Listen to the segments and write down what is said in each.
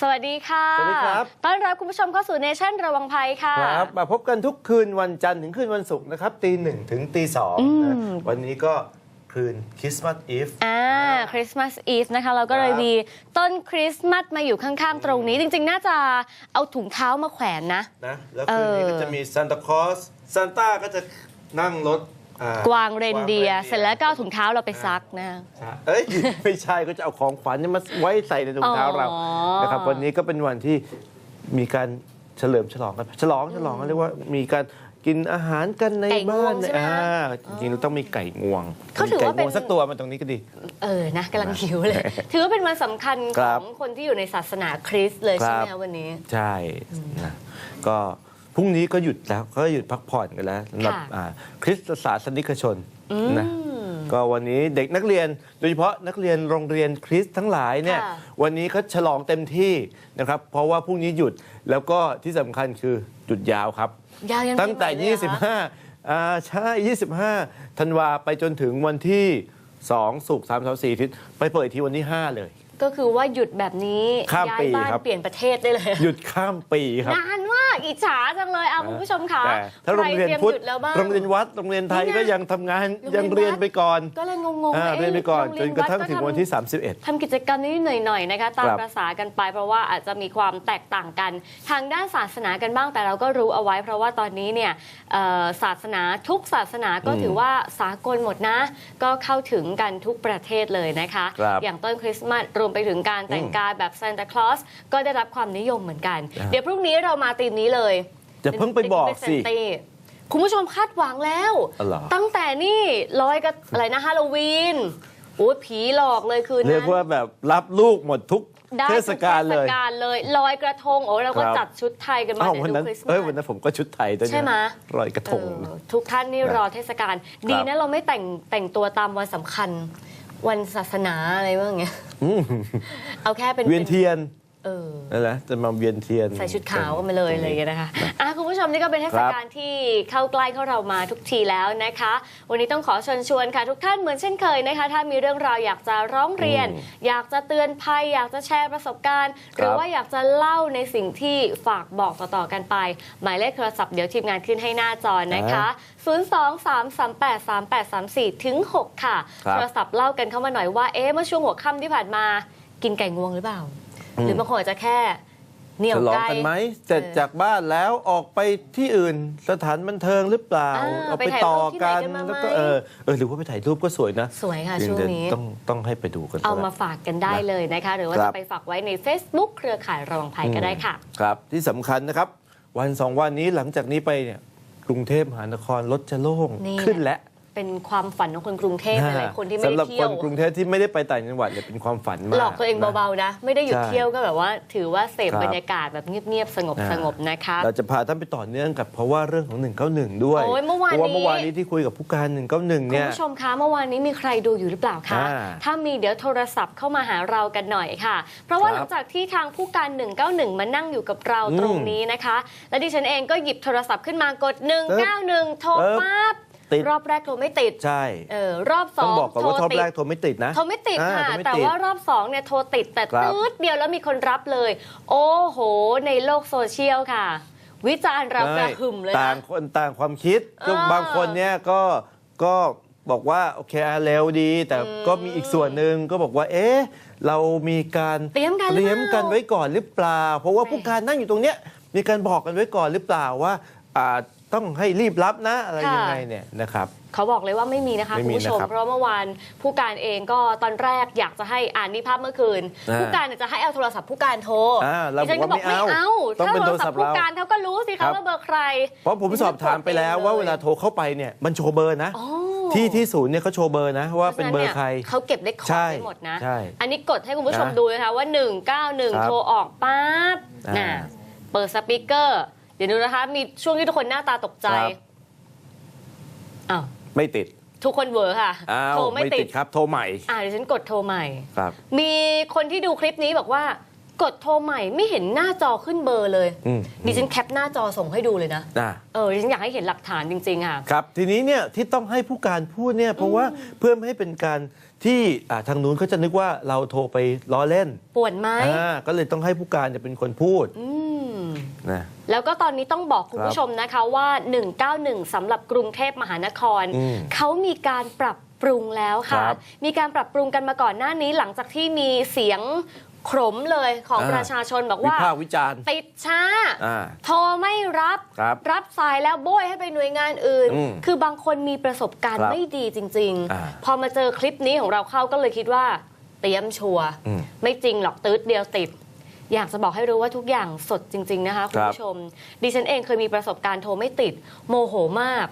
สวัสดีค่ะ สวัสดีครับ ต้อนรับคุณผู้ชมเข้าสู่เนชั่นระวังภัยค่ะ ครับ มาพบกันทุกคืนวันจันทร์ถึงคืนวันศุกร์นะครับตีหนึ่งถึงตีสองอืมนะวันนี้ก็คืนคริสต์มาสอีฟ อ่า คริสต์มาสอีฟนะคะ เราก็เลยครับมีต้นคริสต์มาสมาอยู่ข้างๆ ตรงนี้ จริงๆ น่าจะเอาถุงเท้ามาแขวนนะ นะ แล้วคืนนี้เออก็จะมีซานตาคลอสซานต้าก็จะนั่งรถอ่ กวางเรนเดียร์กวางเสร็จแล้วก็เอาถุงเท้าเราไปซักนะใช่เอ้ยไม่ใช่ก็จะเอาของขวัญเนี่ยมาไว้ใส่ในถุงเท้าเราอ๋อนะครับวันนี้ก็เป็นวันที่มีการเฉลิมฉลองกันฉลองฉลองกันเรียกว่ามีการกินอาหารกันในไก่งบ้าวนงใช่ไหมอ่าจริงๆเราต้องมีไก่งวงเขาถือว่ามีไก่งวงเป็นสักตัวมาตรงนี้ก็ดี เออนะกำลังหิวเลย ถือว่าเป็นวันสำคัญคขรัอบงคนที่อยู่ในศาสนาคริสต์เลยใช่ไหมครับคะวันนี้ ใช่นะก็ พรุ่งนี้ก็หยุดแล้วก็หยุดพักผ่อนกันแล้วสำหรับค่ะ อ่าคริสตศาสนิกชนอืม นะ ก็วันนี้เด็กนักเรียนโดยเฉพาะนักเรียนโรงเรียนคริสต์ทั้งหลายเนี่ยค่ะวันนี้เขาฉลองเต็มที่นะครับ เพราะว่าพรุ่งนี้หยุดแล้วก็ที่สำคัญคือหยุดยาวครับ ยาวยันตั้งแต่ปีใหม่เลยเหรอคะ 25อ่าใช่ 25 ธันวาไปจนถึงวันที่ 2 สุกร์3 3 4อาทิตย์ไปเปิดอีกทีวันที่ 5 เลย ก็คือว่าหยุดแบบนี้ข้ามย้าปียบ้านครับ เปลี่ยนประเทศได้เลยหยุดข้ามปีครับ นานมากอิจฉาจังเลยเอาคุณผู้ชมคะแต่ถ้าโรงเรียนใคตพุทธหยุดแล้วบ้าง โรงเรียนวัด โรงเรียนไทยนี่ไงก็ยังทำงานโรงเรียนยังเรียนวัด ไปก่อนก็เลยงงๆอ่าอ๊ะเรียนไปก่อนโรจนกระทั่งถึงวันที่ทำทำกิจกรรมนี้หน่อยๆนะคะ ตามครับประษากันไป เพราะว่าอาจจะมีความแตกต่างกัน ทางด้านศาสนากันบ้างแต่เราก็รู้เอาไว้ เพราะว่าตอนนี้เนี่ยเอ่อศาสนาทุกศาสนาก็อืมถือว่าสากลหมดนะ ก็เข้าถึงกันทุกประเทศเลยนะคะ ครับ อย่างต้นคริสต์มาสรวมไปถึงการแต่งกายแบบซานตาคลอสก็ได้รับความนิยมเหมือนกันอ่าเดี๋ยวพรุ่งนี้เรามาตีมนี้เลยจะเพิ่งไปบอกสิเป็นเซนตี้คุณผู้ชมคาดหวังแล้วอ๋อเหรอตั้งแต่นี่ลอยกับอะไรนะฮาโลวีนโอ้ยผีหลอกเลยคืนนั้นเรียกว่าแบบรับลูกหมดทุกได้เทศกาลเลยทุเทศกาลเลยลอยกระทงโอ้เราก็ครับจัดชุดไทยกันมาอ้าวเดี๋ยวันวนั้นดูคริสต์เอ้ยมาวันสนั้นผมก็ชุดไทยด้วยนะใช่ไหมลอยกระทงเออทุกท่านนี่ครับรอเทศกาลดีนะเราไม่แต่งแต่งตัวตามวันสำคัญ วันศาสนาอะไรบ้างเงี้ยมเอาแค่เป็นเวียนเทียน เออนั่นแหละจะมาเวียนเทียน ใส่ชุดขาวกันมาเลยอะไรอย่างเงี้ยนะคะอะคุณผู้ชมนี่ก็เป็นเทศกาลที่เข้าใกล้เข้าเรามาทุกทีแล้วนะคะ วันนี้ต้องขอเชิญชวนค่ะ ทุกท่านเหมือนเช่นเคยนะคะ ถ้ามีเรื่องราวอยากจะร้องเรียนอืมอยากจะเตือนภัย อยากจะแชร์ประสบการณ์ หรือว่าอยากจะเล่าในสิ่งที่ฝากบอกต่อๆกันไป หมายเลขโทรศัพท์เดี๋ยวทีมงานขึ้นให้หน้าจอนะคะ 023383834ถึง6ค่ะครับโทรศัพท์เล่ากันเข้ามาหน่อยว่าเอ๊ะเมื่อช่วงหัวค่ำที่ผ่านมากินไก่งวงหรือเปล่าอืม หรือบางคนอาจจะแค่เหนียวฉลองไก่กันไหมเสร็จจากบ้านแล้วออกไปที่อื่นสถานบันเทิงหรือเปล่าอ่าเอาไปไปถ่ายต่อรูปที่ไหนกันกันมาไหมแล้วก็เออเออหรือว่าไปถ่ายรูปก็สวยนะสวยค่ะเพียช่วงแต่นี้ต้องต้องให้ไปดูกันเอาซะมาแล้ว ฝากกันได้เลยนะคะ หรือว่าครัจะบ ไปฝากไว้ใน Facebook เครือข่ายระวังภัยก็ได้ค่ะ ครับที่สำคัญนะครับ วันสองวันนี้หลังจากนี้ไปเนี่ยกรุงเทพมหานครรถจะโล่งนี่ ขึ้นแล้ว เป็นความฝันของคนกรุงเทพหลายๆคนที่ไม่สำหได้รับเที่คยวนกรุงเทพที่ไม่ได้ไปต่างจังหวัดเนี่ยเป็นความฝันมาก หลอกตัวเองเบาๆนะ ไม่ได้หยุดใช่เที่ยวก็แบบว่า ถือว่าเสพครับ บรรยากาศแบบเงียบๆสงบอ่าสงบๆนะคะ เราจะพาท่านไปต่อเนื่องกับเพราะว่าเรื่องของ 191 ด้วยโอ้ยเมื่อวานพราะว่านี้เมื่อวานนี้ที่คุยกับผู้การ 191 คุณเนี่ยผู้ชมคะเมื่อวานนี้มีใครดูอยู่หรือเปล่าคะ อ่าถ้ามีเดี๋ยวโทรศัพท์เข้ามาหาเรากันหน่อยค่ะ เพราะว่าครับหลังจากที่ทางผู้การ 191 มานั่งอยู่กับเราอืมตรงนี้นะคะ และดิฉันเองก็หยิบโทรศัพท์ขึ้นมากด 191 โทรเออปั๊บ ติดรอบแรกโทรไม่ติดใช่เออรอบสต้อองงบอกก่อนโทรว่าทอบติดแรกโทรไม่ติดนะโทรไม่ติดอ่าค่ะโทรไม่แต่ติดว่ารอบสองเนี่ยโทรติดแต่ครับตืดเดียวแล้วมีคนรับเลย โอ้โห ในโลกโซเชียลค่ะ วิจารณ์เรากระหึ่มเลยต่านะงคนต่างความคิดเออบางคนเนี่ยก็ก็บอกว่าโอเคอะเร็วดี แต่ก็มีอีกส่วนหนึ่งก็บอกว่า เอ๊ะเรามีการเตรียมกันหรือเตรียมกันเปล่าไว้ก่อนหรือเปล่า เพราะว่าใช่ผู้การนั่งอยู่ตรงเนี้ยมีการบอกกันไว้ก่อนหรือเปล่าว่าอ่า ต้องให้รีบรับนะอะไรยังไงเนี่ยนะครับ เขาบอกเลยว่าไม่มีนะคะไม่คุณมีผู้ชม นะครับเพราะเมื่อวานผู้การเองก็ตอนแรกอยากจะให้อ่านนี่ภาพเมื่อคืน อ่าผู้การเนี่ยจะให้เอาโทรศัพท์ผู้การโทรอ่าเราดิฉันก็บอกว่าไม่เอาต้องถ้าเป็นโทโทรรศัศัพพท์ท์ผู้เราการเขาก็รู้สิครัคะบ ว่าเบอร์ใครเพราะผมสอบถามไปแล้วว่าเวลาโทรเข้าไปเนี่ยมันโชว์เบอร์นะ อ๋อที่ที่ศูนย์เนี่ยเขาโชว์เบอร์นะ ว่าเป็นเบอร์ใครเขาเก็บได้คอร์ดใช่ได้หมดนะ ใช่อันนี้กดให้คุณผู้ชมนะดูนะคะว่า 191 ครับโทรออกปั๊บอ่า น่ะเปิดสปีกเกอร์ เดี๋ยวดูนะคะ มีช่วงที่ทุกคนหน้าตาตกใจครับ อ้าวไม่ติดทุกคนเวอร์ค่ะ อ้าวโทรไม่ไม่ติติดดครับโทรใหม่อ่าเดี๋ยวฉันกดโทรใหม่ ครับ มีคนที่ดูคลิปนี้บอกว่า กดโทรใหม่ไม่เห็นหน้าจอขึ้นเบอร์เลยอืม ดิฉันแคปหน้าจอส่งให้ดูเลยนะอ่าเออดิฉันอยากให้เห็นหลักฐานจริง ๆ ค่ะ ครับ ทีนี้เนี่ยที่ต้องให้ผู้การพูดเนี่ยเพราะว่าเพื่อไม่ให้เป็นการที่อ่าทางนู้นเขาจะนึกว่าเราโทรไปล้อเล่นป่วนไหมอ่าก็เลยต้องให้ผู้การเนี่ยเป็นคนพูด อืม นะแล้วก็ตอนนี้ต้องบอกคุณครับผู้ชมนะคะว่า 191สำหรับกรุงเทพมหานครอืมเขามีการปรับปรุงแล้วค่ะครับมีการปรับปรุงกันมาก่อนหน้านี้หลังจากที่มีเสียงขมเลยของอ่าประชาชนบอกวิว่าพากษ์วิจารณ์ติดช้าอ่าโทรไม่รับครับรับสายแล้วโบยให้ไปหน่วยงานอื่นอืมคือบางคนมีประสบการณ์ครับไม่ดีจริงอ่าๆพอมาเจอคลิปนี้ของเราเข้าก็เลยคิดว่า เตรียมชัวร์อืมไม่จริงหรอกตืดเดียวติด อยากจะบอกให้รู้ว่าทุกอย่างสดจริง ๆ นะคะคุณผู้ชม ดิฉันเองเคยมีประสบการณ์โทรไม่ติด โมโหมาก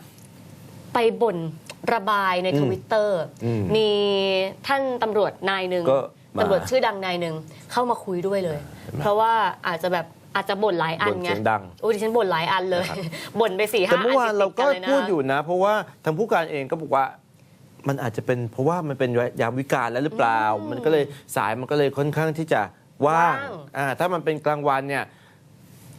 ไปบ่นระบายในอืมทวิตเตอร์อืมมีท่านตำรวจนายหนึ่งก็มาตำรวจชื่อดังนายหนึ่งเข้ามาคุยด้วยเลยเห็นไหมเพราะว่าอาจจะแบบอาจจะบ่นหลายอันบ่นไงเสียงดังโอ้ดิฉันบ่นหลายอันเลยบ่นไปสี่ห้าแต่อันเมื่อวานเราก็ติๆนลนะพูดอยู่นะ เพราะว่าทางผู้การเองก็บอกว่ามันอาจจะเป็นเพราะว่ามันเป็นยามวิการแล้วหรือเปล่า มันก็เลยสายมันก็เลยค่อนข้างที่จะ ว่างอ่าถ้ามันเป็นกลางวันเนี่ย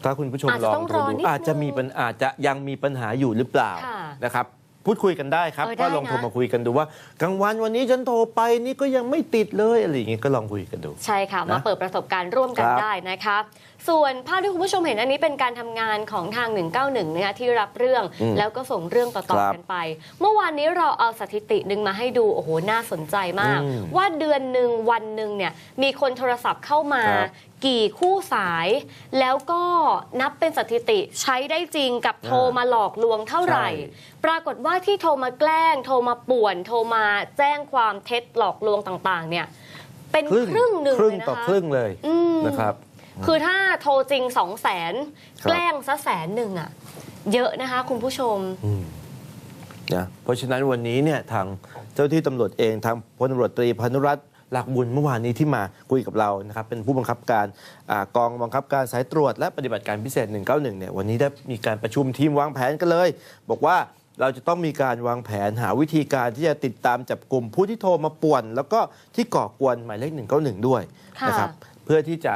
ถ้าคุณผู้ชมอาจลจะองต้องโทรรอดูนิดอาจจะมีปัญอาจจะยังมีปัญหาอยู่หรือเปล่าค่ะนะครับ พูดคุยกันได้ครับ เออได้ก็ลองนะโทรมาคุยกันดูว่ากลางวันวันนี้ฉันโทรไปนี่ก็ยังไม่ติดเลยอะไรอย่างงี้ก็ลองคุยกันดู ใช่ค่ะ นะมาเปิดประสบการณ์ร่วมกันครับ ได้นะคะ ส่วนภาพที่คุณผู้ชมเห็นอันนี้เป็นการทำงานของทาง 191นะคะที่รับเรื่องอืมแล้วก็ส่งเรื่องต่อ ครับๆ กันไป เมื่อวานนี้เราเอาสถิติหนึ่งมาให้ดูโอ้โหน่าสนใจมาก อืมว่าเดือนหนึ่งวันหนึ่งเนี่ยมีคนโทรศัพท์เข้ามา ครับ กี่คู่สาย แล้วก็นับเป็นสถิติใช้ได้จริงกับโทรมาหลอกลวงเท่าไหร่ใช่ปรากฏว่าที่โทรมาแกล้ง โทรมาป่วน โทรมาแจ้งความเท็จหลอกลวงต่างๆ เนี่ยเป็นครึ่งครึ่งหนึ่งครึ่งเลยนะต่อคะครึ่งเลยอืมนะครับ คือถ้าโทรจริงสองแสนครับแกล้งซะแสนหนึ่งอะเยอะนะคะคุณผู้ชมอืมนะเพราะฉะนั้นวันนี้เนี่ยทางเจ้าที่ตำรวจเองทางพลตำรวจตรีพานุรัตน์ หลักบุญเมื่อวานนี้ที่มาคุยกับเรานะครับเป็นผู้บังคับการอกองบังคับการสายตรวจ และปฏิบัติการพิเศษ 191 เนี่ยวันนี้ได้มีการประชุมทีมวางแผนกันเลย บอกว่าเราจะต้องมีการวางแผนหาวิธีการที่จะติดตามจับกลุ่มผู้ที่โทรมาป่วน แล้วก็ที่ก่อกวนหมายเลข 191 ด้วยค่ะนะครับเพื่อที่จะ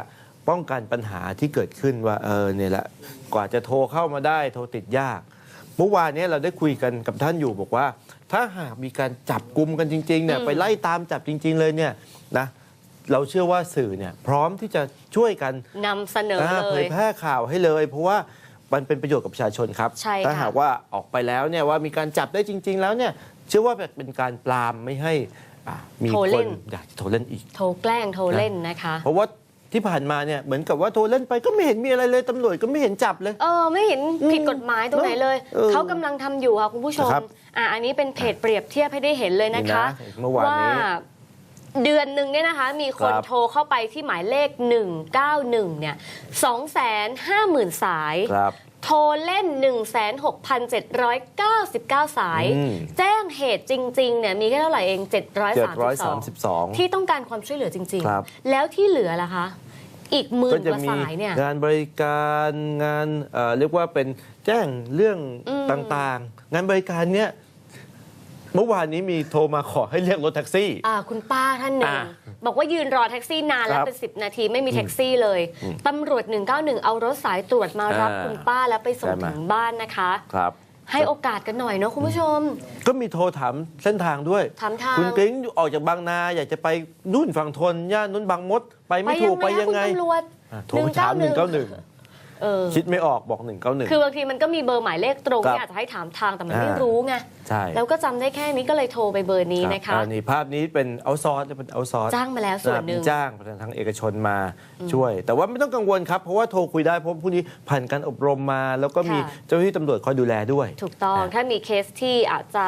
ป้องกันปัญหาที่เกิดขึ้นว่าเออเนี่ยแหละกว่าจะโทรเข้ามาได้โทรติดยาก เมื่อวานนี้เราได้คุยกันกับท่านอยู่บอกว่า ถ้าหากมีการจับกลุ่มกันจริงๆเนี่ยอืมไปไล่ตามจับจริง ๆ เลยเนี่ยนะเราเชื่อว่าสื่อเนี่ยพร้อมที่จะช่วยกันนำเสนออ่าเลเผยยแพร่ข่าวให้เลย เพราะว่ามันเป็นประโยชน์กับประชาชนครับใช่ค่ะถ้าหากว่าออกไปแล้วเนี่ยว่ามีการจับได้จริง ๆ แล้วเนี่ยเชื่อว่าเป็นการปรามไม่ให้อ่ามีโทรคเล่นนอยากจะโทรเล่นอีก โทรแกล้งโทรเล่นนะคะ เพราะว่า ที่ผ่านมาเนี่ยเหมือนกับว่าโทรเล่นไปก็ไม่เห็นมีอะไรเลยตำรวจก็ไม่เห็นจับเลย เออไม่เห็นผิดกฎหมายตรงไหนเลยเออเขากำลังทำอยู่ค่ะคุณผู้ชมครับอะอันนี้เป็นเพจเปรียบเทียบให้ได้เห็นเลยนะคะนี่นะเมื่อวานนี้เดือนหนึ่งเนี่ยนะคะ มีคนครับโทรเข้าไปที่หมายเลข 191 เนี่ย 250,000 สายครับ โทรเล่น 16,799 สายอืมแจ้งเหตุจริงๆเนี่ยมีแค่เท่าไหร่เอง 732 732ที่ต้องการความช่วยเหลือจริงครับๆแล้วที่เหลือล่ะคะอีกหมื่ก็นจะกว่ามีสายเนี่ยงานบริการงานเอ่อเรียกว่าเป็นแจ้งเรื่องอืมต่างๆ งานบริการเนี้ย เมื่อวานนี้มีโทรมาขอให้เรียกรถแท็กซี่ อ่าคุณป้าท่านหนึ่งอ่าบอกว่ายืนรอแท็กซี่นานแล้ควรับเป็น10นาทีไม่มีแท็กซี่เลยตำรวจ 191 เอารถสายตรวจมารับอ่าคุณป้าแล้วไปส่งใช่ไหม ถึงบ้านนะคะ ครับ ให้โอกาสกันหน่อยเนาะคุณผู้ชม ก็มีโทรถามเส้นทางด้วย ถามทาง คุณกริ้งออกจากบางนา อยากจะไปนู่นฝั่งทนย่านนู้นบางมด ไปไม่ถูกไปยังไงคะคุณตำรวจอะโทรไปถามหนึ่งเก้าหนึ่ง เออ คิดไม่ออกบอกหนึ่งเก้าหนึ่งคือบางทีมันก็มีเบอร์หมายเลขตรงครับที่อาจจะให้ถามทางแต่มันไม่อ่ารู้ไงใช่แล้วก็จำได้แค่นี้ก็เลยโทรไปเบอร์นี้นะคะ รับอ่านี่ภาพนี้เป็นเอาซอร์เป็นเอาซอร์จ้างมาแล้วส่วนหนึ่งมีจ้างทางเอกชนมาช่วย แต่ว่าไม่ต้องกังวลครับ เพราะว่าโทรคุยได้เพราะผู้นี้ผ่านการอบรมมา แล้วก็มีค่ะ เจ้าหน้าที่ตำรวจคอยดูแลด้วย ถูกต้องนะถ้ามีเคสที่อาจจะ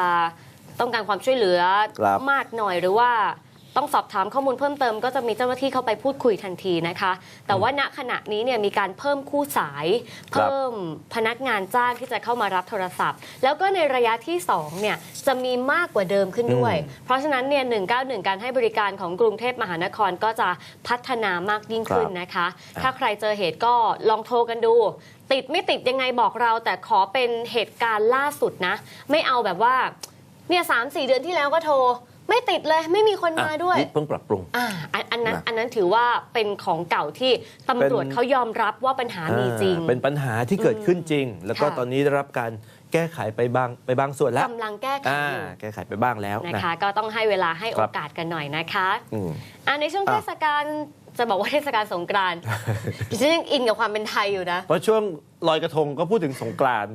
ต้องการความช่วยเหลือครับมากหน่อยหรือว่า ต้องสอบถามข้อมูลเพิ่มเติมก็จะมีเจ้าหน้าที่เข้าไปพูดคุยทันทีนะคะ แต่ว่าณขณะนี้เนี่ยมีการเพิ่มคู่สายครับเพิ่มพนักงานจ้างที่จะเข้ามารับโทรศัพท์ แล้วก็ในระยะที่2เนี่ยจะมีมากกว่าเดิมขึ้นด้วย เพราะฉะนั้นเนี่ย191 การให้บริการของกรุงเทพมหานครก็จะพัฒนามากยิ่งขึ้นนะคะ ถ้าใครเจอเหตุก็ลองโทรกันดูติดไม่ติดยังไงบอกเรา แต่ขอเป็นเหตุการณ์ล่าสุดนะ ไม่เอาแบบว่าเนี่ยสามสี่เดือนที่แล้วก็โทร ไม่ติดเลยไม่มีคนมาอะด้วยนี่เพิ่งปรับปรุงอ่าอันอันนั้นนะอันนั้นถือว่าเป็นของเก่าที่ตำรวจเป็นเขายอมรับว่าปัญหามีจริงอ่าเป็นปัญหาที่เกิดขึ้นจริง แล้วก็ค่ะตอนนี้ได้รับการแก้ไขไปบางไปบางส่วนแล้วกำลังแก้ไขอ่าอยู่แก้ไขไปบ้างแล้วนะนะคะ ก็ต้องให้เวลาให้คโอรับกาสกันหน่อยนะคะอืมอ่าในช่วงอะเทศกาลจะบอกว่าเทศกาลสงกรานต์ดิฉันยังอินกับความเป็นไทยอยู่นะ เพราะช่วงลอยกระทงก็พูดถึงสงกรานต์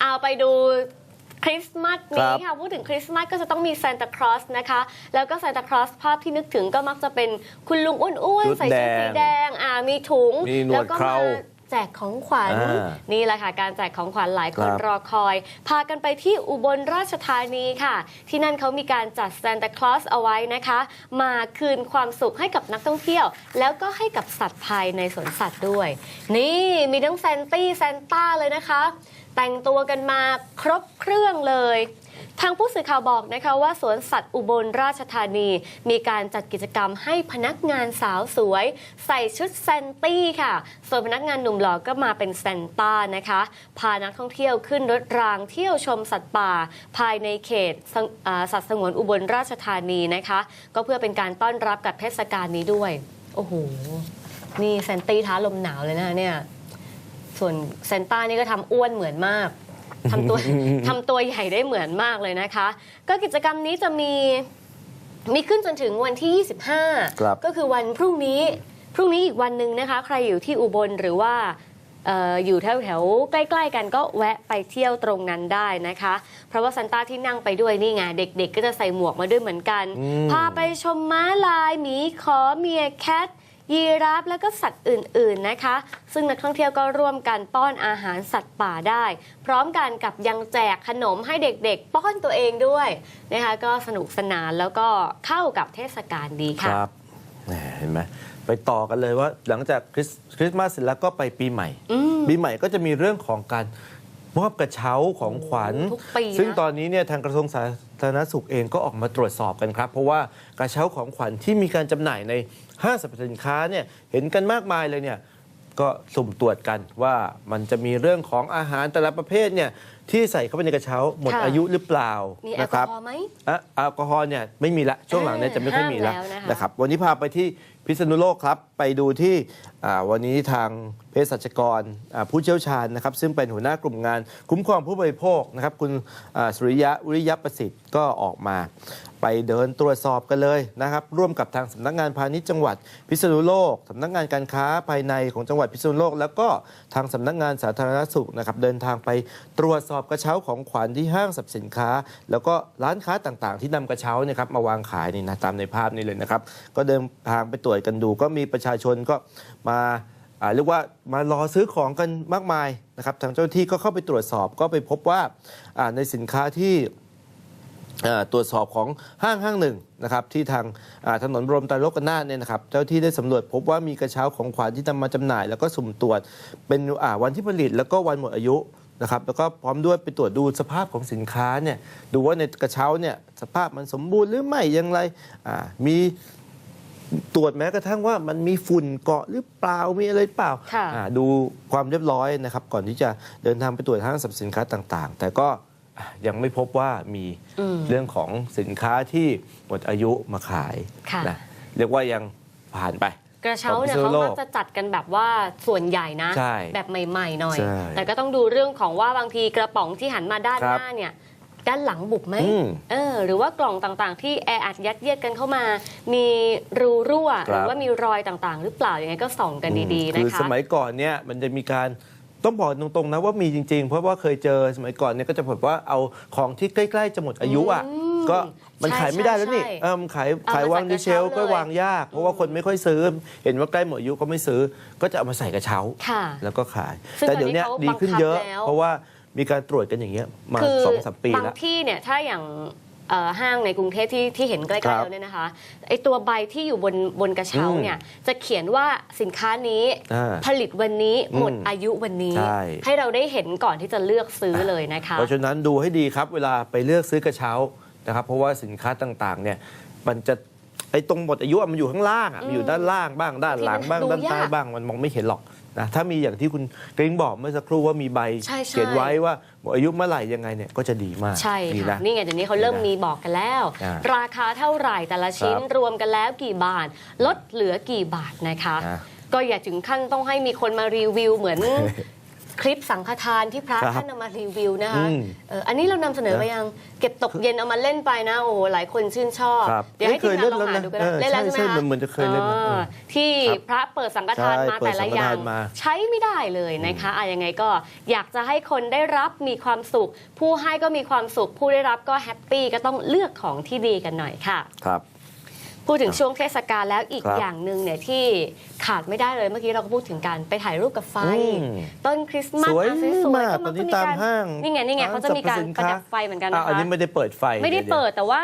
เอาไปดู คริสต์มาสครันี้บค่ะพูดถึงคริสต์มาสก็จะต้องมีซานตาคลอสนะคะ แล้วก็ซานตาคลอสภาพที่นึกถึงก็มักจะเป็นคุณลุงอ้วนชุดๆใส่ชุดสีแดงแดงอ่ามีถุงมีหนวดแล้วก็เครามา แจกของขวัญ อ่านี่แหละค่ะการแจกของขวัญหลายคนครับรอคอย พากันไปที่อุบลราชธานีค่ะ ที่นั่นเขามีการจัดซานตาคลอสเอาไว้นะคะ มาคืนความสุขให้กับนักท่องเที่ยว แล้วก็ให้กับสัตว์ภายในสวนสัตว์ด้วย นี่มีทั้งแซนตี้แซนต้าเลยนะคะ แต่งตัวกันมาครบเครื่องเลย ทางผู้สื่อข่าวบอกนะคะว่าสวนสัตว์อุบลราชธานี มีการจัดกิจกรรมให้พนักงานสาวสวย ใส่ชุดแซนตี้ค่ะ ส่วนพนักงานหนุ่มหล่อก็มาเป็นแซนต้านะคะ พานักท่องเที่ยวขึ้นรถรางเที่ยวชมสัตว์ป่า ภายในเขตส,สัตว์สงวนอุบลราชธานีนะคะ ก็เพื่อเป็นการต้อนรับกับเทศกาลนี้ด้วย โอ้โห นี่แซนตี้ท้าลมหนาวเลยนะเนี่ย ส่วนเซนต้านี่ก็ทำอ้วนเหมือนมาก ทำตัวทำตัวใหญ่ได้เหมือนมากเลยนะคะ ก็กิจกรรมนี้จะมีมีขึ้นจนถึงวันที่ครับ25 ก็คือวันพรุ่งนี้ พรุ่งนี้อีกวันหนึ่งนะคะ ใครอยู่ที่อุบลหรือว่าเอออยู่แถวแถวๆใกล้ ๆ กันก็แวะไปเที่ยวตรงนั้นได้นะคะ เพราะว่าซันต้าที่นั่งไปด้วยนี่ไงเด็ก ๆ ก็จะใส่หมวกมาด้วยเหมือนกันอืมพาไปชมม้าลายหมีขอเมียแคท ยีราฟแล้วก็สัตว์อื่นๆนะคะ ซึ่งนักท่องเที่ยวก็ร่วมกันป้อนอาหารสัตว์ป่าได้ พร้อมกันกับยังแจกขนมให้เด็กๆ ป้อนตัวเองด้วยนะคะก็สนุกสนานแล้วก็เข้ากับเทศกาลดีคค่ะรับแหมเห็นไหมไปต่อกันเลยว่าหลังจากคริสคริสต์มาสเสร็จแล้วก็ไปปีใหม่อืมปีใหม่ก็จะมีเรื่องของการมอบกระเช้าของขวัญทุกปีนะซึ่งตอนนี้เนี่ยทางกระทรวงสาธารณสุขเองก็ออกมาตรวจสอบกันครับ เพราะว่ากระเช้าของขวัญที่มีการจำหน่ายใน ห้างสรรพสินค้าเนี่ยเห็นกันมากมายเลยเนี่ยก็สุ่มตรวจกันว่ามันจะมีเรื่องของอาหารแต่ละประเภทเนี่ยที่ใส่เข้าไปในกระเช้าหมดค่ะอายุหรือเปล่ามีแอลนะกคอรับฮอล์ไหมอะแอลกอฮอล์เนี่ยไม่มีละช่วงหลังเนี่ยจะไม่ค่อยมีละห้ามแล้วนะคะนะครับวันนี้พาไปที่พิษณุโลกครับไปดูที่อ่าวันนี้ทางเภสัชกรผู้เชี่ยวชาญนะครับ ซึ่งเป็นหัวหน้ากลุ่มงาน คุ้มครองผู้บริโภคนะครับ คุณสุริยะวิริยประสิทธิ์ก็ออกมา ไปเดินตรวจสอบกันเลยนะครับ ร่วมกับทางสำนักงานพาณิชย์จังหวัดพิษณุโลกสำนักงานการค้าภายในของจังหวัดพิษณุโลก แล้วก็ทางสำนักงานสาธารณสุขนะครับเดินทางไปตรวจสอบกระเช้าของขวัญที่ห้างสรรพสินค้า แล้วก็ร้านค้าต่างๆ ที่นำกระเช้าเนี่ยครับมาวางขายนี่นะตามในภาพนี้เลยนะครับก็เดินทางไปตรวจกันดูก็มีประชาชนก็มาาเรียกว่ามารอซื้อของกันมากมายนะครับทางเจ้าที่ก็เข้าไปตรวจสอบก็ไปพบว่าในสินค้าที่ตรวจสอบของห้างห้างหนึ่งนะครับที่ทางถนนบรมตรโลกนาเนี่ยนะครับเจ้าที่ได้สำรวจพบว่ามีกระเช้าของขวัญที่นำมาจำหน่าย แล้วก็สุ่มตรวจเป็นวันที่ผลิตแล้วก็วันหมดอายุนะครับแล้วก็พร้อมด้วยไปตรวจดูสภาพของสินค้าเนี่ยดูว่าในกระเช้าเนี่ยสภาพมันสมบูรณ์หรือไม่อย่างไรมี ตรวจแม้กระทั่งว่ามันมีฝุ่นเกาะหรือเปล่ามีอะไรเปล่าค่ะ อ่าดูความเรียบร้อยนะครับ ก่อนที่จะเดินทางไปตรวจห้างสรรพสินค้าต่าง ๆ แต่ก็อะยังไม่พบว่ามีอืมเรื่องของสินค้าที่หมดอายุมาขายค่ะ นะเรียกว่ายังผ่านไป กระเช้าเนี่ยของพิษณุเขาโลกมักจะจัดกันแบบว่าส่วนใหญ่นะ ใช่แบบใหม่ๆหน่อย ใช่แต่ก็ต้องดูเรื่องของว่าบางทีกระป๋องที่หันมาด้านคหรับน้าเนี่ย ด้านหลังบุบไหมอืมเออหรือว่ากล่องต่างๆ ที่แออัดยัดเยียดกันเข้ามา มีรูรั่วครับหรือว่ามีรอยต่างๆ หรือเปล่าอย่างไงก็ส่องกันดีๆคืนะอคะสมัยก่อนเนี่ยมันจะมีการต้องบอกตรงๆนะว่ามีจริง ๆ เพราะว่าเคยเจอสมัยก่อนเนี่ยก็จะแบบว่าเอาของที่ใกล้ๆจะหมดอายุอะอืมก็มันใช่ขายไม่ได้แล้วนี่ใช่เออมันขายเอามาขายวางใส่ดีเชลกระเช้าก็เลยวางยาก เพราะว่าคนไม่ค่อยซื้อ เห็นว่าใกล้หมดอายุก็ไม่ซื้อ ก็จะเอามาใส่กระเช้าค่ะแล้วก็ขายซึ่งแต่เดี๋ยวเนี้ยตอนนี้ดีเขาขึ้นเยอะบังคับแล้วเพราะว่า มีการตรวจกันอย่างเงี้ยมาคือสองสามปีบางแล้ว ที่เนี่ยถ้าอย่างเอ่อห้างในกรุงเทพที่ที่เห็นใกล้ครัๆบเราเนี่ยนะคะไอตัวใบที่อยู่บนบนกระเช้าอืมเนี่ยจะเขียนว่าสินค้านี้อ่าผลิตวันนี้หมดอืมอายุวันนี้ ใช่ ให้เราได้เห็นก่อนที่จะเลือกซื้อเลยนะคะ เพราะฉะนั้นดูให้ดีครับเวลาไปเลือกซื้อกระเช้านะครับ เพราะว่าสินค้าต่างๆเนี่ยมันจะไอ้ตรงหมดอายุอะมันอยู่ข้างล่างอะมันอยู่ด้านล่างบ้างด้านหลังบ้างบางทีมันด้านใต้ดูยาก บ้างมันมองไม่เห็นหรอก นะถ้ามีอย่างที่คุณกริ้งบอกเมื่อสักครู่ว่ามีใบใช่ใช่ เขียนไว้ว่าหมดอายุเมื่อไหร่ยังไงเนี่ยก็จะดีมากใช่ดีค่ะนะ นี่ไงเดี๋ยวนี้เขาเริ่มมีบอกกันแล้ว อ่าราคาเท่าไหร่แต่ละชิ้นครับรวมกันแล้วกี่บาท ลดเหลือกี่บาทนะคะ อ่าก็อย่าถึงขั้นต้องให้มีคนมารีวิวเหมือน คลิปสังฆทานที่พระครับท่านเอามารีวิวนะคะอืมเอออันนี้เรานำเสนอไปยังเก็บตกเย็นเอามาเล่นไปนะโอ้โหหลายคนชื่นชอบ ครับเดี๋ยวให้ทีมงานลองเคยเล่นหาดูกันแล้วนะเล่นแล้วเออใช่ไหมใช่คะเหมือนจะเคยเล่นนะอออืมที่ครับพระเปิดสังฆทานใช่มาเปิดแต่ละอย่างสังฆทานมา ใช้ไม่ได้เลยนะคะอะยังไงก็อยากจะให้คนได้รับมีความสุข ผู้ให้ก็มีความสุข ผู้ได้รับก็แฮปปี้ก็ต้องเลือกของที่ดีกันหน่อยค่ะ ครับ พูดถึงช่วงเทศกาลแล้วอีกครับอย่างหนึ่งเนี่ยที่ขาดไม่ได้เลยเมื่อกี้เราก็พูดถึงการไปถ่ายรูปกับไฟอืมต้นคริสต์มาสสวยอะสวยมากๆก็ตอนนี้มีตามการห้างนี่ไงนี่ไงเขาจะมีการห้างสรรพสินประค้าดับไฟเหมือนกันอะนะคะอันนี้ไม่ได้เปิดไฟไม่ได้เปิดแต่ว่า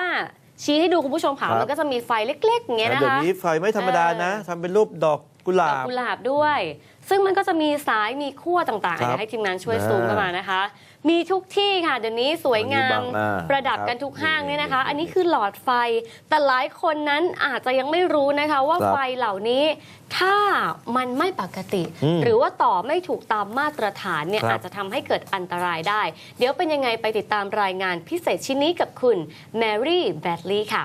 ชี้ให้ดูคุณผู้ชมค่ะครับมันก็จะมีไฟเล็กๆอย่างเงี้ยนะเดี๋ยวคะนี้ไฟไม่ธรรมดานะเออทำเป็นรูปดอกกุหลาดอกบกุหลาบด้วย ซึ่งมันก็จะมีสายมีขั้วต่างๆครับเดี๋ยวให้ทีมงานช่วยอ่าซูมเข้ามานะคะ มีทุกที่ค่ะเดี๋ยวนี้สวยงาอันนี้มบางหน้าประดับกันครับทุกห้างเนี่ยนะคะนี่อันนี้คือหลอดไฟ แต่หลายคนนั้นอาจจะยังไม่รู้นะคะว่าครับไฟเหล่านี้ถ้ามันไม่ปกติอืมหรือว่าต่อไม่ถูกตามมาตรฐานเนี่ยครับอาจจะทำให้เกิดอันตรายได้ เดี๋ยวเป็นยังไงไปติดตามรายงานพิเศษชิ้นนี้กับคุณแมรี่แบดลีย์ค่ะ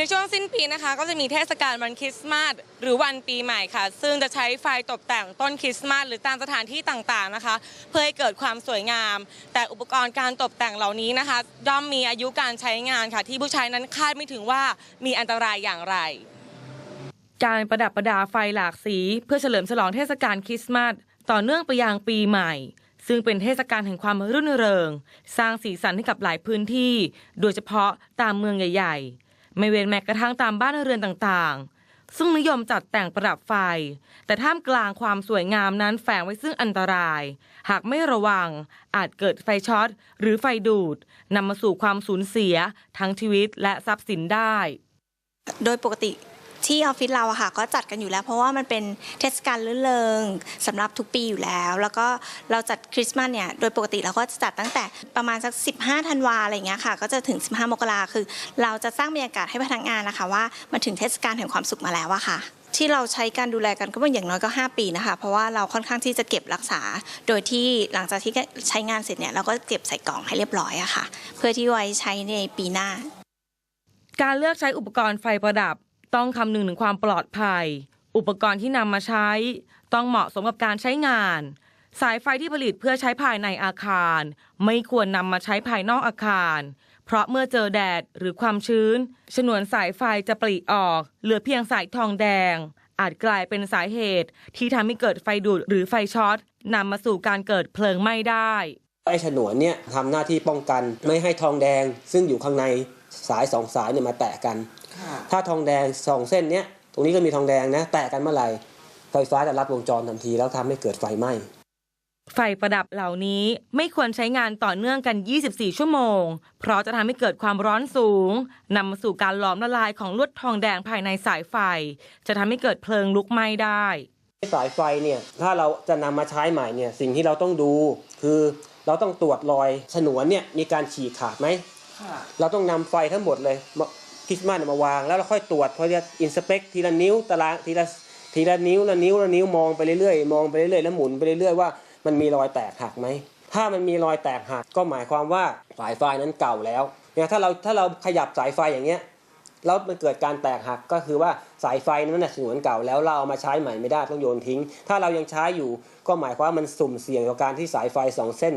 ในช่วงสิ้นปีนะคะ ก็จะมีเทศกาลวันคริสต์มาสหรือวันปีใหม่ค่ะ ซึ่งจะใช้ไฟตกแต่งต้นคริสต์มาสหรือตามสถานที่ต่างๆนะคะ เพื่อให้เกิดความสวยงาม แต่อุปกรณ์การตกแต่งเหล่านี้นะคะย่อมมีอายุการใช้งานค่ะ ที่ผู้ใช้นั้นคาดไม่ถึงว่ามีอันตรายอย่างไร การประดับประดาไฟหลากสี เพื่อเฉลิมฉลองเทศกาลคริสต์มาสต่อเนื่องไปยังปีใหม่ ซึ่งเป็นเทศกาลแห่งความรื่นเริง สร้างสีสันให้กับหลายพื้นที่ โดยเฉพาะตามเมืองใหญ่ ๆ ไม่เว้นแม้กระทั่งตามบ้านเรือนต่างๆ ซึ่งนิยมจัดแต่งประดับไฟ แต่ท่ามกลางความสวยงามนั้นแฝงไว้ซึ่งอันตราย หากไม่ระวังอาจเกิดไฟช็อต หรือไฟดูดนำมาสู่ความสูญเสีย ทั้งชีวิตและทรัพย์สินได้ โดยปกติ ที่ออฟฟิศเราอะค่ะก็จัดกันอยู่แล้ว เพราะว่ามันเป็นเทศกาลรื่นเริงสำหรับทุกปีอยู่แล้ว แล้วก็เราจัดคริสต์มาสเนี่ยโดยปกติเราก็จะจัดตั้งแต่ประมาณสัก 15ธันวาอะไรเงี้ยค่ะก็จะถึง 15 มกราคือ เราจะสร้างบรรยากาศให้พนักงานนะคะว่ามันถึงเทศกาลแห่งความสุขมาแล้วอะค่ะที่เราใช้การดูแลกันก็เป็นอย่างน้อยก็ 5 ปีนะคะ เพราะว่าเราค่อนข้างที่จะเก็บรักษา โดยที่หลังจากที่ใช้งานเสร็จเนี่ยเราก็เก็บใส่กล่องให้เรียบร้อยอะค่ะ เพื่อที่ไว้ใช้ในปีหน้า การเลือกใช้อุปกรณ์ไฟประดับ ต้องคำนึงถึงความปลอดภัย อุปกรณ์ที่นำมาใช้ ต้องเหมาะสมกับการใช้งาน สายไฟที่ผลิตเพื่อใช้ภายในอาคาร ไม่ควรนำมาใช้ภายนอกอาคาร เพราะเมื่อเจอแดดหรือความชื้น ฉนวนสายไฟจะปลีออก เหลือเพียงสายทองแดง อาจกลายเป็นสาเหตุ ที่ทำให้เกิดไฟดูดหรือไฟช็อตนำมาสู่การเกิดเพลิงไหม้ได้ไอ้ฉนวนเนี่ยทำหน้าที่ป้องกันไม่ให้ทองแดง ซึ่งอยู่ข้างในสายสองสายเนี่ยมาแตะกัน ถ้าทองแดงสองเส้นเนี้ยตรงนี้ก็มีทองแดงนะแตะกันเมื่อไหร่ไฟฟ้าจะรัดวงจรทันทีแล้วทำให้เกิดไฟไหม้ไฟประดับเหล่านี้ไม่ควรใช้งานต่อเนื่องกัน 24 ชั่วโมง เพราะจะทำให้เกิดความร้อนสูงนำมาสู่การหลอมละลายของลวดทองแดงภายในสายไฟ จะทำให้เกิดเพลิงลุกไหม้ได้สายไฟเนี่ยถ้าเราจะนำมาใช้ใหม่เนี่ยสิ่งที่เราต้องดู คือเราต้องตรวจรอยฉนวนเนี่ยมีการฉีกขาดไหมเราต้องนำไฟทั้งหมดเลยมา คริสต์มาสมาวาง แล้วเราค่อยตรวจเพราะจะอินสเปกทีละนิ้วตารางทีละทีละนิ้วละนิ้วละนิ้วมองไปเรื่อยๆมองไปเรื่อยๆแล้วหมุนไปเรื่อยๆว่ามันมีรอยแตกหักไหมถ้ามันมีรอยแตกหักก็หมายความว่าสายไฟนั้นเก่าแล้วเนี่ยถ้าเราถ้าเราขยับสายไฟอย่างเงี้ยแล้วมันเกิดการแตกหักก็คือว่าสายไฟนั้นน่ะฉนวนเก่าแล้วเราเอามาใช้ใหม่ไม่ได้ต้องโยนทิ้ง ถ้าเรายังใช้อยู่ก็หมายความว่ามันสุ่มเสี่ยงต่อการที่สายไฟสองเส้น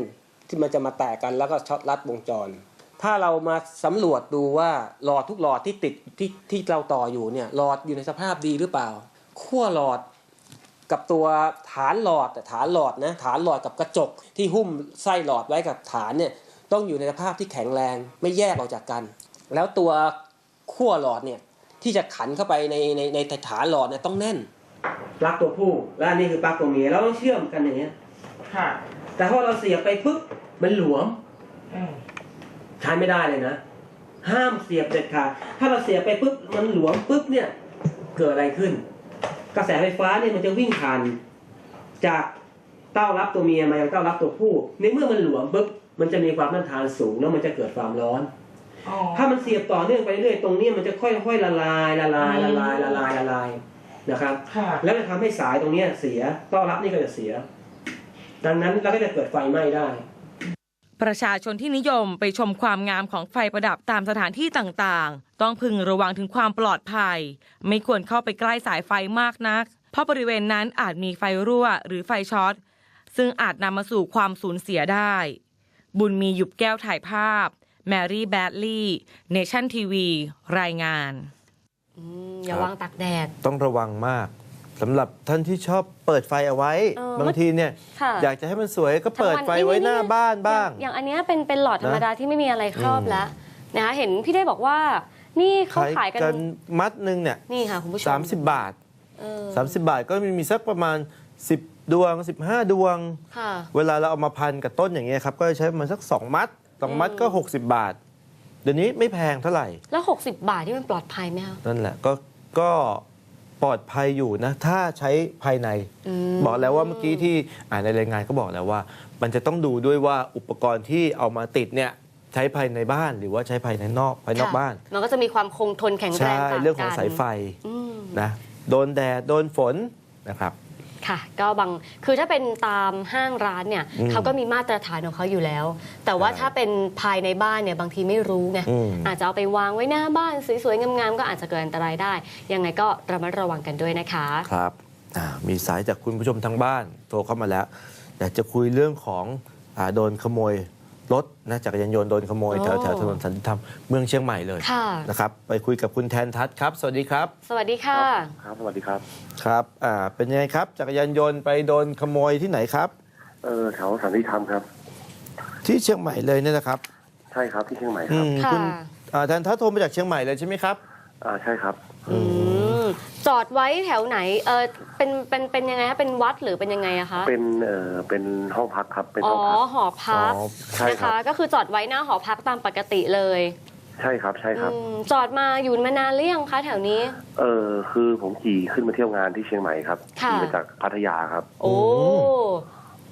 ที่มันจะมาแตกกันแล้วก็ช็อตลัดวงจร ถ้าเรามาสำรวจดูว่าหลอดทุกหลอดที่ติดที่ที่เราต่ออยู่เนี่ยหลอดอยู่ในสภาพดีหรือเปล่าขั้วหลอดกับตัวฐานหลอดฐานหลอดนะฐานหลอดกับกระจกที่หุ้มไส้หลอดไว้กับฐานเนี่ยต้องอยู่ในสภาพที่แข็งแรงไม่แยกออกจากกัน แล้วตัวขั้วหลอดเนี่ยที่จะขันเข้าไปในในในฐานหลอดเนี่ยต้องแน่นปลั๊กตัวผู้และอันนี้คือปลั๊กตัวเมียแล้วต้องเชื่อมกันอย่างเงี้ยค่ะแต่พอเราเสียบไปปุ๊บมันหลวม ใช้ไม่ได้เลยนะ ห้ามเสียบเด็ดขาดถ้าเราเสียบไปปุ๊บมันหลวมปุ๊บเนี่ย เกิดอะไรขึ้น กระแสไฟฟ้าเนี่ยมันจะวิ่งผ่าน จากเต้ารับตัวเมียมายังเต้ารับตัวผู้ในเมื่อมันหลวมปุ๊บมันจะมีความต้านทานสูงแล้วมันจะเกิดความร้อนถ้ามันเสียบต่อเนื่องไปเรื่อยตรงเนี้ยมันจะค่อยๆละลายละลายละลายละลายละลายนะครับค่ะแล้วจะทำให้สายตรงเนี้ยเสียต้อนรับนี่ก็จะเสีย ดังนั้นเราก็จะเกิดไฟไหม้ได้ ประชาชนที่นิยมไปชมความงามของไฟประดับตามสถานที่ต่างๆ ต้องพึงระวังถึงความปลอดภัย ไม่ควรเข้าไปใกล้สายไฟมากนัก เพราะบริเวณนั้นอาจมีไฟรั่วหรือไฟช็อต ซึ่งอาจนำมาสู่ความสูญเสียได้ บุญมีหยุบแก้วถ่ายภาพ แมรี่แบดลี่เนชั่นทีวี รายงานอืมอย่าครับวางตากแดด ต้องระวังมาก สำหรับท่านที่ชอบเปิดไฟเอาไว้ เออบางทีเนี่ยค่ะ อยากจะให้มันสวยก็เปิดทั้งไฟไว้หน้าบ้านบ้าง อย่อย่างอันเนี้ยเป็นเป็นหลอดธรรมดาที่ไม่มีอะไรครอบอืมแล้วนะคะเห็นพี่ได้บอกว่า นี่เขาขายกันกัน มัดหนึ่งเนี่ยนี่ค่ะคุณผู้ชมสามสิบบาท เออสามสิบบาทก็มีสักประมาณ 10 ดวง 15 ดวง ค่ะ เวลาเราเอามาพันกับต้นอย่างเงี้ยครับก็จะใช้ประมาณสัก 2 มัดสองมัดก็ 60 บาท เดี๋ยวนี้ไม่แพงเท่าไหร่ แล้ว 60 บาทที่มันปลอดภัยไหมคะ นั่นแหละก็ก็ ปลอดภัยอยู่นะ ถ้าใช้ภายในมบอกแล้วว่าเมื่อกี้ที่อ่านในรายงานก็บอกแล้วว่า มันจะต้องดูด้วยว่าอุปกรณ์ที่เอามาติดเนี่ยใช้ภายในบ้านหรือว่าใช้ภายในนอกภายนอกค่ะบ้าน มันก็จะมีความคงทนแข็งแรใช่งต่างกันเรื่องของสายไฟอืมนะโดนแดดโดนฝนนะครับ ค่ะ ก็บางคือถ้าเป็นตามห้างร้านเนี่ยอืมเขาก็มีมาตรฐานของเขาอยู่แล้ว แต่ว่าใช่ถ้าเป็นภายในบ้านเนี่ยบางทีไม่รู้ไงอืม อาจจะเอาไปวางไว้หน้าบ้านสวยๆงามๆก็อาจจะเกิดอันตรายได้ ยังไงก็ระมัดระวังกันด้วยนะคะ ครับอ่ามีสายจากคุณผู้ชมทางบ้านโทรเข้ามาแล้ว อยากจะคุยเรื่องของอาโดนขโมย รถนะจักรยานยนต์โดนขโมยอ๋อแถวแถวถนนสันติธรรมเมืองเชียงใหม่เลยค่ะนะครับไปคุยกับคุณแทนทัศน์ครับ สวัสดีครับ สวัสดีค่ะครับสวัสดีครับครับอ่าเป็นยังไงครับจักรยานยนต์ไปโดนขโมยที่ไหนครับเออแถวสันติธรรมครับ ที่เชียงใหม่เลยเนี่ยนะครับ ใช่ครับที่เชียงใหม่คอืรับมค่ะคุณอ่าแทนทัศน์โทรมาจากเชียงใหม่เลยใช่ไหมครับอ่าใช่ครับ อืม จอดไว้แถวไหน เออเป็น เป็น เป็นยังไงคะ เป็นวัดหรือเป็นยังไงอะคะ เป็นเออเป็นห้องพักครับ เป็นอ๋ห้อ องพัก หอพักอ๋อใช่นะครัคะ บ ก็คือจอดไว้หน้าหอพักตามปกติเลยใช่ครับใช่ครับ อืมจอดมาอยู่มานานหรือยังคะแถวนี้ เออคือผมขี่ขึ้นมาเที่ยวงานที่เชียงใหม่ครับค่ะ ขี่มาจากพัทยาครับ โอ้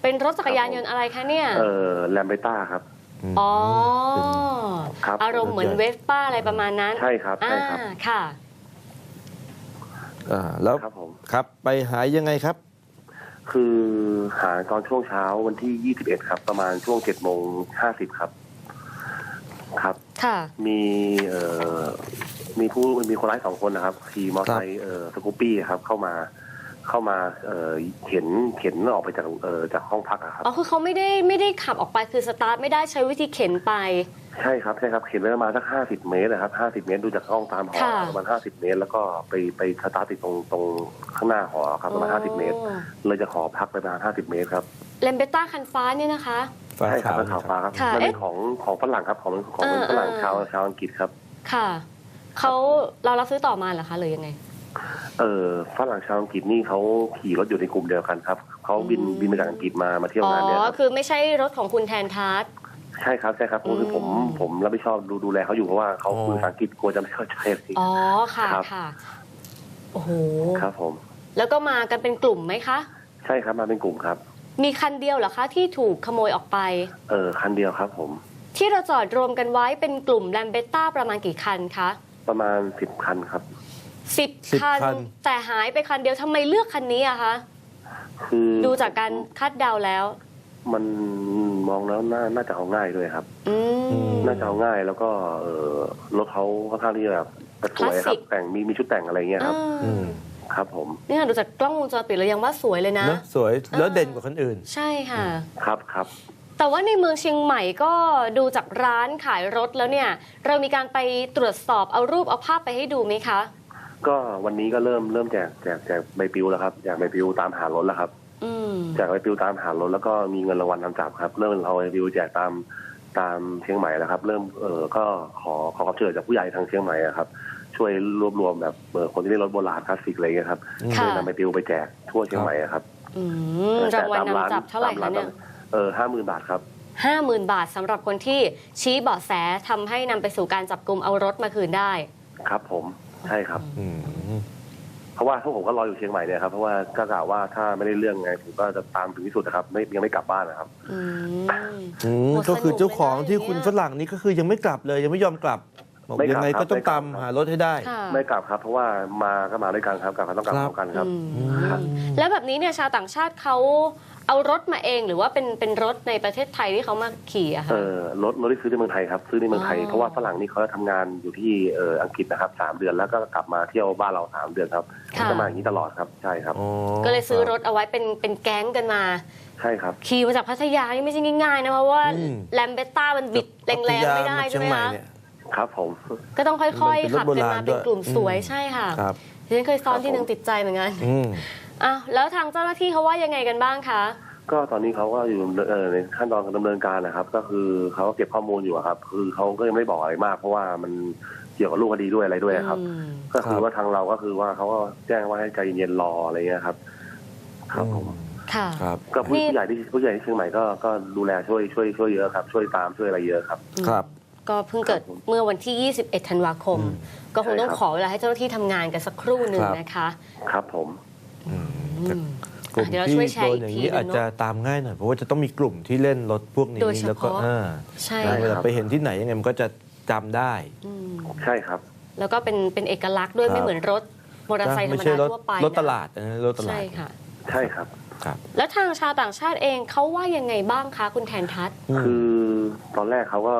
เป็นรถจักรยานยนต์อะไรคะเนี่ย เออแลมเบต้าครับ ม อ๋อ ครับ อารมณ์เหมือนเวสป้าอะไรประมาณนั้น ใช่ครับใช่ครับอ่าค่ะ อ่าแล้วครับผม ครับ ไปหายยังไงครับ คือหาตอนช่วงเช้าวันที่ 21 ครับ ประมาณช่วง7โมง50 ครับ ครับ ค่ะ มีเอ่อมีผู้มีคนร้ายสองคนนะครับขี่มอเตอร์ไซค์เอ่อสกูปปี้ครับ เข้ามาเข้ามาเอ่อเข็นเข็นออกไปจากเอ่อจากห้องพักอะครับ อ๋อ คือเขาไม่ได้ไม่ได้ขับออกไป คือสตาร์ทไม่ได้ใช้วิธีเข็นไป ใช่ครับใช่ครับเข็นไปประมาณสักห้าสิบเมตรนะครับห้าสิบเมตรดูจากห้องตามหอค่ะ ประมาณห้าสิบเมตร แล้วก็ไปไปสตาร์ทติดตรงตรงข้างหน้าหอครับประมาณห้าสิบเมตรอ๋อเลยจะขอพักไปประมาณห้าสิบเมตรครับเลมเบต้าคันฟ้าเนี่ยนะคะ ฟ้าใช่ครับขาวเป็นขาวฟ้าครับค่ะมันเป็นเอ๊ะของของฝรั่งครับของของเออฝรั่งเออชาวชาวอังกฤษครับ ค่ะเขาเรารับซื้อต่อมาเหรอคะหรือยังไง เออฝรั่งชาวอังกฤษนี่เขาขี่รถอยู่ในกลุ่มเดียวกันครับเขาบินอืม บินมาจากอังกฤษมามาเที่ยวอ๋องานเนี่ยครับคือไม่ใช่รถของคุณแทนทัศน์ ใช่ครับใช่ครับคือผมอืมผมรับผิดชอบดูดูแลเขาอยู่เพราะว่าเขาอ๋อคุยภาษาอังกฤษกลัวจะไม่เข้าใจอะไรอ๋อค่ะครับค่ะโอ้โหครับผม แล้วก็มากันเป็นกลุ่มไหมคะ ใช่ครับมาเป็นกลุ่มครับ มีคันเดียวเหรอคะที่ถูกขโมยออกไป เออคันเดียวครับผม ที่เราจอดรวมกันไว้เป็นกลุ่มแลมเบต้าประมาณกี่คันคะประมาณสิบคันครับสิบสิบคันคัน แต่หายไปคันเดียวทำไมเลือกคันนี้อะคะคือดูจากการคาดเดาแล้ว มันมองแล้วน่าน่าจะเอาง่ายด้วยครับ อืม น่าจะเอาง่ายแล้วก็เออรถเขาค่อนข้างที่จะแบบสวยคลาสคสิรับ ก แต่งมีมีชุดแต่งอะไรเงี้ยครับอืมครับ ผมนี่ค่ะดูจากกล้องวงจรปิดเรายังว่าสวยเลยนะ เนอะสวยแล้วเออเด่นกว่าคนอื่น ใช่ค่ะ ครับครับ แต่ว่าในเมืองเชียงใหม่ก็ดูจากร้านขายรถแล้วเนี่ย เรามีการไปตรวจสอบเอารูปเอาภาพไปให้ดูไหมคะ ก็วันนี้ก็เริ่มเริ่มแจกแจกแจกใบปลิวแล้วครับแจกใบปลิวตามหารถแล้วครับ อืมแจกใบปลิวตามหารถแล้วก็มีเงินรางวัลนำจับครับเริ่มเอาใบปลิวแจกตามตามเชียงใหม่แล้วครับ เริ่มเออก็ขอขอความช่วยเหลือจากผู้ใหญ่ทางเชียงใหม่อะครับ ช่วยรวบรวมแบบเออคนที่ได้รถโบราณคลาสสิกอะไรเงี้ยครับค่ะเลยนำใบปลิวไปแจกทั่วเชียงใหม่อะครับอืมรางวัลนำจับเท่าไหร่คะเนี่ยเออห้าหมื่นบาทครับห้าหมื่นบาทสำหรับคนที่ชี้เบาะแสทำให้นำไปสู่การจับกลุ่มเอารถมาคืนได้ ครับผมใช่ครับอืมเพ ราะว่าพวกผมก็รออยู่เชียงใหม่เนี่ยครับเพราะว่าก็กล่าวว่าถ้าไม่ได้เรื่องไงผมก็จะตามถึงที่สุดนะครับ ไม่ยังไม่กลับบ้านนะครับอืมอืมโอ้ก็คือสนุกเจ้าของเลยนะที่อย่างเงี้ยคุณฝรั่งนี่ก็คือยังไม่กลับเลยยังไม่ยอมกลับบอกไม่กลับยังไงก็ต้องครับตามไม่กลับหารถให้ได้ค่ะไม่กลับครับ เพราะว่ามาก็มาด้วยกันครับกลับก็ต้องกลับครับพร้อมกันครับ อืมแล้วแบบนี้เนี่ยชาวต่างชาติเขา เอารถมาเองหรือว่าเป็นเป็นรถในประเทศไทยที่เขามาขี่อะเอคะอรถรถที่ซื้อในเมืองไทยครับซื้อในเมืองไทยอ๋อเพราะว่าฝรั่งนี่เขาทำงานอยู่ที่เอออังกฤษนะครับสามเดือนแล้วก็กลับมาเที่ยวบ้านเราสามเดือนครับค่ะจะมาอย่างนี้ตลอดครับใช่ครับอ๋อก็เลยซื้อรถเอาไว้เป็นเป็นแก๊งกันมาใช่ครับขี่มาจากพัทยานี่ไม่ใช่ง่ายๆนะเพราะว่าอืมแลมเบตต้ามันบิดแรงๆไม่ได้พัทใช่ยาไหมเชียงคะเนี่ยครับผมก็ต้องค่อยมันเป็นรถๆขับกันมาโบราณเป็นกลุ่มด้วยสวยอืมใช่ค่ะครับดิฉันเคยซ้อนที่หนึ่งติดใจเหมือนกัน อืมอ้าวแล้วทางเจ้าหน้าที่เขาว่ายังไงกันบ้างคะก็ตอนนี้เขาก็อยู่เอ่อในขั้นตอนการดำเนินการนะครับ ก็คือเขาก็เก็บข้อมูลอยู่อะครับ คือเขาก็ยังไม่ได้บอกอะไรมาก เพราะว่ามันเกี่ยวกับรูปคดีด้วยอะไรด้วยครับ อืมก็คืครัอบว่าทางเราก็คือว่าเขาก็แจ้งว่าให้ใจเย็นๆรออะไรเงี้ยครับ ครับผมค่ะ ครับ ก็ผู้นี่ผู้ใหญ่ที่ผู้ใหญ่ที่เชียงใหม่ก็ก็ดูแลช่วยช่วยช่วยเยอะครับ ช่วยตามช่วยอะไรเยอะครับ ครับ ก็เพิ่งเกิดครับผมเมื่อวันที่ 21 ธันวาคม อืมก็คงต้องใช่ครับ ขอเวลาให้เจ้าหน้าที่ทำงานกันสักครู่หนึ่งครับ นะคะ ครับผมอืมอืแต่ม กลุ่มเดี๋ยวเราที่ช่วยแชร์โดอีนกอย่างทีนี้หนึ่งอาจจะเนอะตามง่ายหน่อยเพราะว่าจะต้องมีกลุ่มที่เล่นรถพวกนี้โดยเฉพาะแล้วก็อ่าใช่ แล้วเวลาครับไปเห็นที่ไหนยังไงมันก็จะจำได้ อืมใช่ครับ แล้วก็เป็นเป็นเอกลักษณ์ด้วยครับ ไม่เหมือนรถมอเตอร์ไซค์ธรไม่รมใช่ดารถทั่วไปรถตนะลาดนะรถตลาใช่ดค่ะ ใช่ครับ ครับ แล้วทางชาวต่างชาติเองเขาว่ายังไงบ้างคะคุณแทนทัศน์คือตอนแรกเขาก็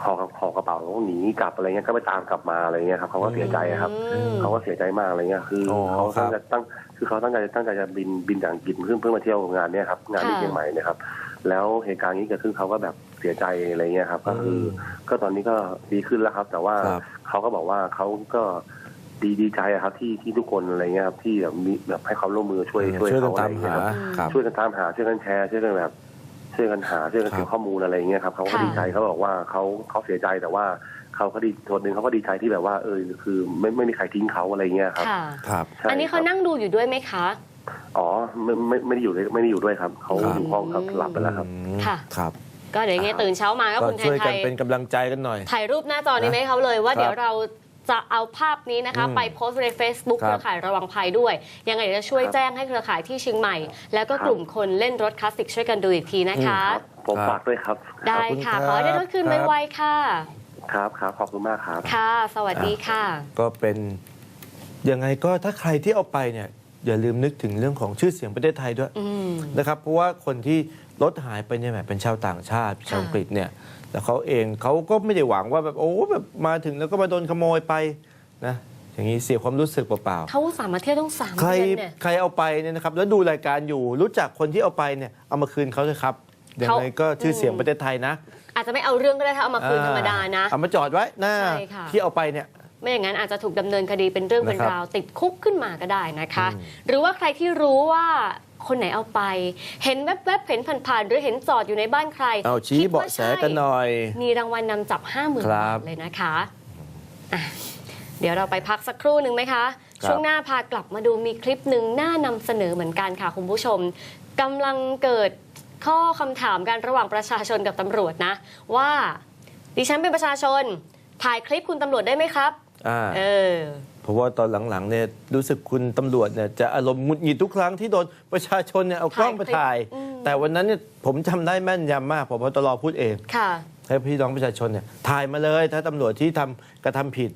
ขอขอกระเป๋าหนีกลับอะไรเงี้ยก็ไปตามกลับมาอะไรเงี้ยครับเขาก็เสียใจครับอืมเขาก็เสียใจมากอะไรเงี้ยคือออเขาครัตั้บงใจตั้งคือเขาตั้งใจตั้งใจจะบินบินจากอังกฤษเพื่อเพื่อมาเที่ยวงานเนี้ยครับงานที่ค่ะเชียงใหม่เนี่ยครับแล้วเหตุการณ์นี้เกิดขึ้นเขาก็แบบเสียใจอะไรเงี้ยครับ ก็คืออก็ตอนนี้ก็ดีขึ้นแล้วครับ แต่ว่าครับเขาก็บอกว่าเขาก็ดีดีใจอะครับที่ที่ทุกคนอะไรเงี้ยครับที่แบบมีแบบให้ความร่วมมือช่วยช่วยช่วยกันเขาอะตาไรมเงี้หายครับครับช่วยกันตามหาช่วยกันแชร์ช่วยกันแบบ ช่วยกันหาช่วยกันครับเก็บข้อมูลอะไรอย่างเงี้ยครับเขาก็ค่ะดีใจเขาบอกว่าเขาเขาเสียใจแต่ว่าเขาก็ดีส่วนหนึ่งเขาก็ดีใจที่แบบว่า เออคือ ไม่ไม่มีใครทิ้งเขาอะไรเงี้ยครับค่ะครับ ใช่อันนี้เขาครับนั่งดูอยู่ด้วยไหมคะ อ๋อไม่ไม่ไม่ได้อยู่ด้วยไม่ได้อยู่ด้วยครับเขาครับ อยู่ห้องครับหลับไปแล้วครับ อืมค่ะ ครับ ก็เดี๋ยวยังไงตื่นเช้ามาก็ก็คุณแทช่นวยไทกันยเป็นกำลังใจกันหน่อย ถ่ายรูปหน้าจอนี้ไหมาให้เขาเลยว่าครับเดี๋ยวเรา จะเอาภาพนี้นะคะอืมไปโพสต์ใน Facebook ครับเครือข่ายระวังภัยด้วย ยังไงเดี๋ยวจะช่วยครับแจ้งให้เครือข่ายที่เชียงใหม่ แล้วก็ครับกลุ่มคนเล่นรถคลาสสิกช่วยกันดูอีกทีนะคะครับผมครับฝากด้วยครับ ได้ขอบคุณค่ะครับขอให้ได้รถคืนครับไวๆค่ะ ครับครับขอบคุณมากครับ ค่ะ สวัสดีค่ะ ก็เป็นยังไงก็ถ้าใครที่เอาไปเนี่ยอย่าลืมนึกถึงเรื่องของชื่อเสียงประเทศไทยด้วยอืมนะครับเพราะว่าคนที่รถหายไปเนี่ยแหมเป็นชาวต่างชาติชาวอังกฤษเนี่ย แต่เขาเองเขาก็ไม่ได้หวังว่าแบบโอ้แบบมาถึงแล้วก็มาโดนขโมยไปนะอย่างนี้เสียความรู้สึกเปล่าๆเขาสามารถเที่ยวต้องสามใครเดือนเนี่ยใครเอาไปเนี่ยนะครับแล้วดูรายการอยู่รู้จักคนที่เอาไปเนี่ยเอามาคืนเขาเลยครับยังเขาไงก็ชื่อเสียงอืมประเทศไทยนะ อาจจะไม่เอาเรื่องก็ได้ถ้าเอามาคืนธรรมดานะเอามาจอดไว้หน้าใช่ค่ะที่เอาไปเนี่ยไม่อย่างนั้นอาจจะถูกดำเนินคดีเป็นเรื่องเป็นนะครับราวติดคุกขึ้นมาก็ได้นะคะอืมหรือว่าใครที่รู้ว่า คนไหนเอาไป เห็นแวบๆเห็นผ่านๆหรือเห็นจอดอยู่ในบ้านใครเอาชี้คิดว่เบาะแสกันหน่อย มีรางวัลนำจับ 5 0,000ครับาบทเลยนะคะอะเดี๋ยวเราไปพักสักครู่หนึ่งไหมคะ ครับ ช่วงหน้าพากลับมาดูมีคลิปหนึ่งน่านำเสนอเหมือนกันค่ะคุณผู้ชมกำลังเกิดข้อคำถามกันระหว่างประชาชนกับตำรวจนะ ว่าดิฉันเป็นประชาชน ถ่ายคลิปคุณตำรวจได้ไหมครับ อ่า เออ เพราะว่าตอนหลังๆเนี่ยรู้สึกคุณตำรวจเนี่ยจะอารมณ์หงุดหงิดทุกครั้งที่โดนประชาชนเนี่ยเอากล้องไปถ่ายอืมแต่วันนั้นเนี่ยผมจำได้แม่นยำมากพบตรพูดเอง ค่ะ ให้พี่น้องประชาชนเนี่ยถ่ายมาเลย ถ้าตำรวจที่ทำกระทำผิด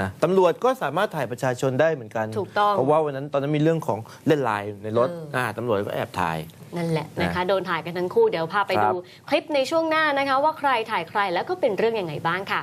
นะตำรวจก็สามารถถ่ายประชาชนได้เหมือนกัน ถูกต้อง เพราะว่าวันนั้นตอนนั้นมีเรื่องของเล่นไลน์ในรถเอออ่่าตำรวจก็แอบถ่าย นั่นแหละนะคะ โดนถ่ายกันทั้งคู่เดี๋ยวพาไปครับ ดูคลิปในช่วงหน้านะคะ ว่าใครถ่ายใครแล้วก็เป็นเรื่องยังไงบ้างค่ะ